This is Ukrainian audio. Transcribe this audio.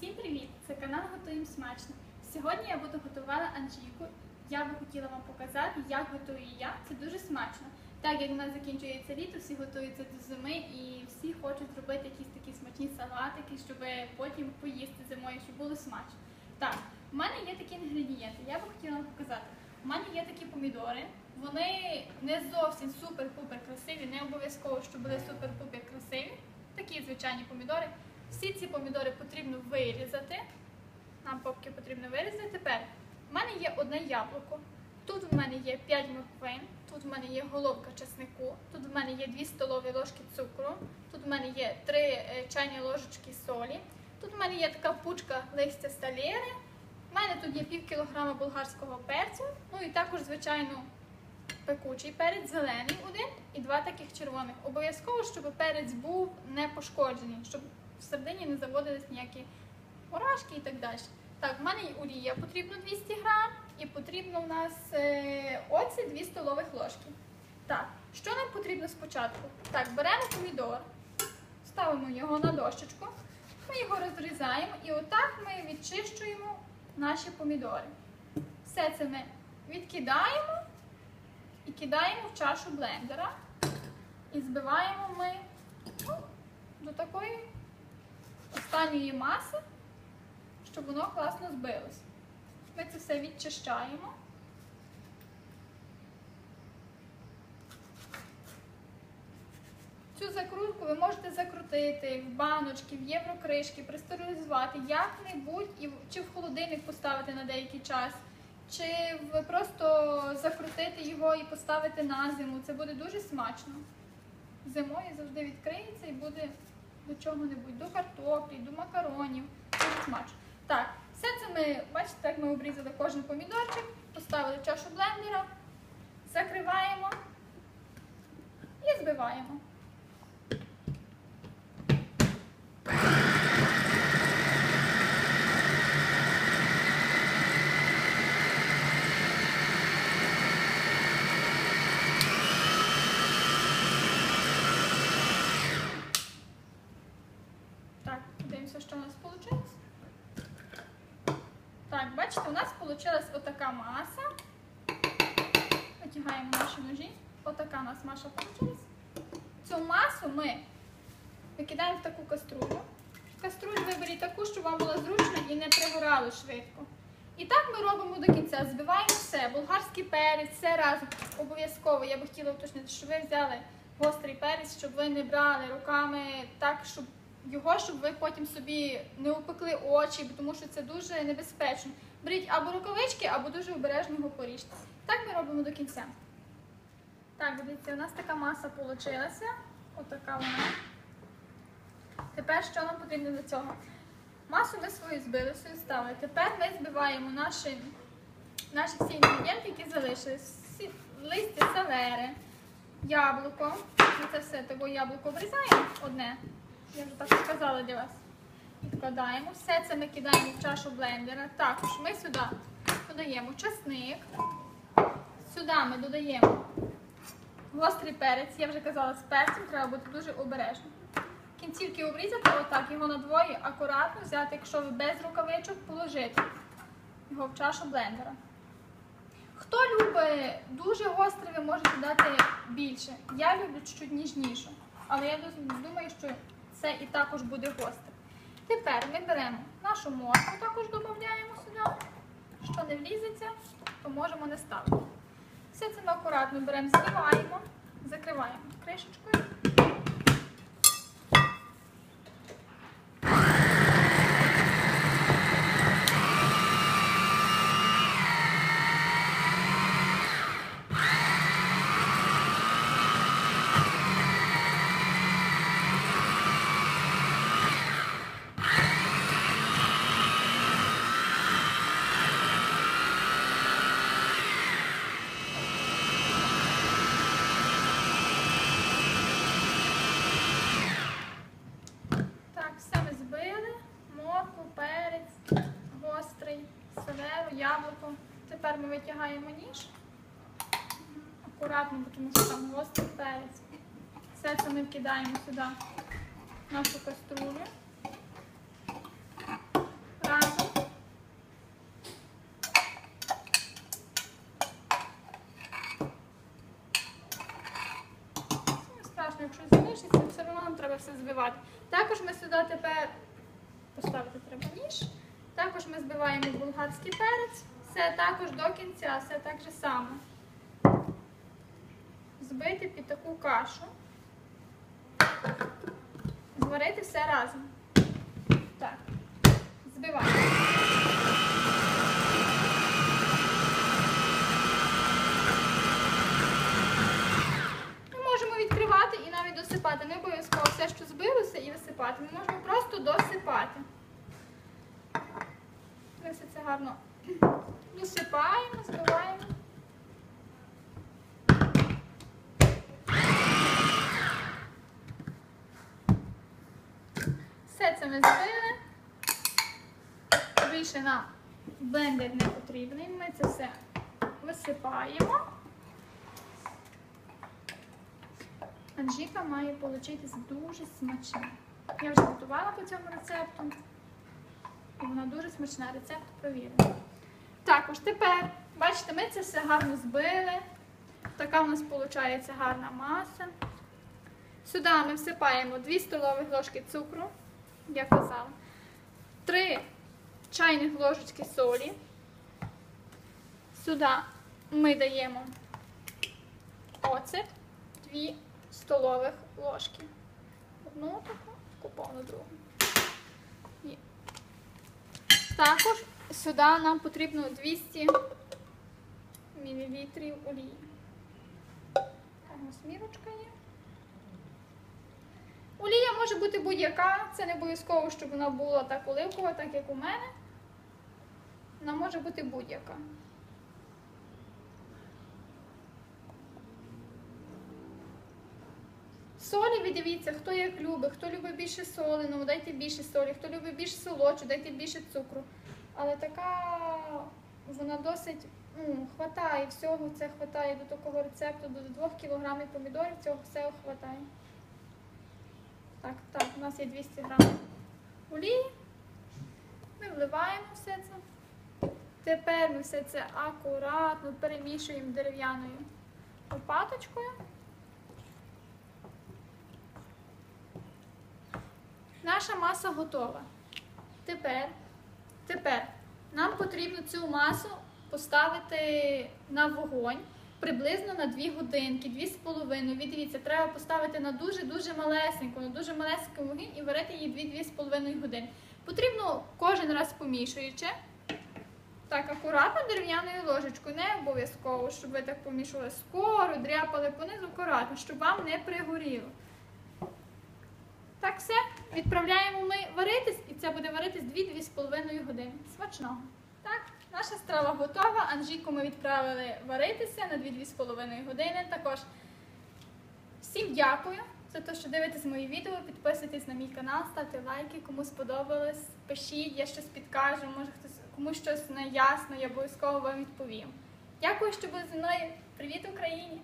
Всім привіт! Це канал Готуємо смачно. Сьогодні я буду готувати анжійку. Я би хотіла вам показати, як готую я. Це дуже смачно. Так як в нас закінчується літо, всі готуються до зими і всі хочуть зробити якісь такі смачні салатики, щоб потім поїсти зимою, щоб було смачно. Так, у мене є такі інгредієнти. Я би хотіла вам показати. У мене є такі помідори. Вони не зовсім супер-пупер красиві, не обов'язково, щоб були супер-пупер красиві. Такі звичайні помідори. Всі ці помідори потрібно вирізати. Нам поки потрібно вирізати. Тепер в мене є одне яблуко. Тут в мене є 5 морквин, тут в мене є головка чеснику, тут в мене є 2 столові ложки цукру, тут в мене є 3 чайні ложечки солі, тут в мене є така пучка листя сталєри, в мене тут є пів кілограма болгарського перцю, ну і також, звичайно, пекучий перець, зелений один і два таких червоних. Обов'язково, щоб перець був не пошкоджений, щоб всередині не заводились ніякі мурашки і так далі. Так, в мене олія потрібно 200 грам і потрібно у нас е, оці 2 столових ложки. Так, що нам потрібно спочатку? Так, беремо помідор, ставимо його на дощечку, ми його розрізаємо і отак ми відчищуємо наші помідори. Все це ми відкидаємо і кидаємо в чашу блендера. І збиваємо ми ну, до такої останньої маси, щоб воно класно збилось. Ми це все відчищаємо. Цю закрутку ви можете закрутити в баночки, в єврокришки, пристерилізувати як-небудь, чи в холодильник поставити на деякий час, чи просто закрутити його і поставити на зиму. Це буде дуже смачно. Зимою завжди відкриється і буде до чого-небудь, до картоплі, до макаронів. Дуже смачно. Так, все це ми, бачите, так ми обрізали кожен помідорчик, поставили чашу блендера, закриваємо і збиваємо. Так, подивимося, що у нас вийшло. Так, бачите, у нас вийшла отака маса. Витягаємо наші ножі. Отака у нас маша вийшла. Цю масу ми викидаємо в таку каструлю. Каструлю виберіть таку, щоб вам було зручно і не пригорало швидко. І так ми робимо до кінця. Збиваємо все, болгарський перець, все разом. Обов'язково я би хотіла уточнити, що ви взяли гострий перець, щоб ви не брали руками так, щоб його, щоб ви потім собі не опекли очі, тому що це дуже небезпечно. Беріть або рукавички, або дуже обережно його поріжте. Так ми робимо до кінця. Так, дивіться, у нас така маса вийшла. Отака вона. Тепер що нам потрібно для цього? Масу ми свою збили, свою ставили. Тепер ми збиваємо наші, наші всі інгредієнти, які залишились. Листя селери, яблуко. Це все того яблуко обрізаємо одне. Я вже так сказала для вас. Відкладаємо. Все це ми кидаємо в чашу блендера. Також ми сюди додаємо часник. Сюди ми додаємо гострий перець. Я вже казала, з перцем треба бути дуже обережним. Кінцівки обрізати, отак, його надвоє, акуратно взяти, якщо ви без рукавичок, положити його в чашу блендера. Хто любить дуже гостре, ви можете дати більше. Я люблю чуть ніжніше, але я думаю, що це і також буде гостре. Тепер ми беремо нашу моркву, також додаємо сюди. Що не влізеться, то можемо не ставити. Все це ми акуратно беремо, знімаємо, закриваємо кришечкою. Вимикаємо ніж. Акуратно, тому що там гострий перець. Все це ми вкидаємо сюди нашу каструлю. Страшно, якщо залишиться, все одно нам треба все збивати. Також ми сюди тепер поставити треба ніж. Також ми збиваємо болгарський перець. Все також до кінця, все так же само. Збити під таку кашу. Зварити все разом. Так. Збиваємо. Ми можемо відкривати і навіть досипати. Не обов'язково все, що збилося, і висипати. Ми можемо просто досипати. Все це гарно досипаємо, збиваємо. Все це ми збили. Більше нам блендер не потрібний. Ми це все висипаємо. Анжіка має получитись дуже смачна. Я вже готувала по цьому рецепту. І вона дуже смачна. Рецепт провірений. Також тепер, бачите, ми це все гарно збили. Така у нас виходить гарна маса. Сюди ми всипаємо 2 столові ложки цукру, як казала, 3 чайних ложечки солі. Сюди ми даємо оцет, 2 столових ложки. Одну таку, куповну другу. Є. Також сюди нам потрібно 200 мл олії. Так, у нас мірочка є. Олія може бути будь-яка, це не обов'язково, щоб вона була так оливкова, так як у мене. Вона може бути будь-яка. Солі ви дивіться, хто як любить, хто любить більше соленого, дайте більше солі, хто любить більше солодшу, дайте більше цукру. Але така вона досить ну, хватає всього, це хватає до такого рецепту, до 2 кг помідорів, цього всього хватає. Так, так, у нас є 200 грамів олії. Ми вливаємо все це. Тепер ми все це акуратно перемішуємо дерев'яною лопаточкою. Наша маса готова. Тепер, тепер нам потрібно цю масу поставити на вогонь приблизно на 2 годинки, 2,5. Ви дивіться, треба поставити на дуже-дуже малесеньку, на дуже малесенький вогонь і варити її 2-2,5 години. Потрібно кожен раз помішуючи. Так, акуратно дерев'яною ложечкою, не обов'язково, щоб ви так помішували скоро, дряпали понизу, акуратно, щоб вам не пригоріло. Так, все, відправляємо ми варитись, і це буде варитись 2-2,5 години. Смачного. Так, наша страва готова. Анжіку ми відправили варитися на 2-2,5 години. Також всім дякую за те, що дивитесь мої відео. Підписуйтесь на мій канал, ставте лайки, кому сподобалось. Пишіть, я щось підкажу, може хтось комусь щось не ясно, я обов'язково вам відповім. Дякую, що були зі мною. Привіт Україні!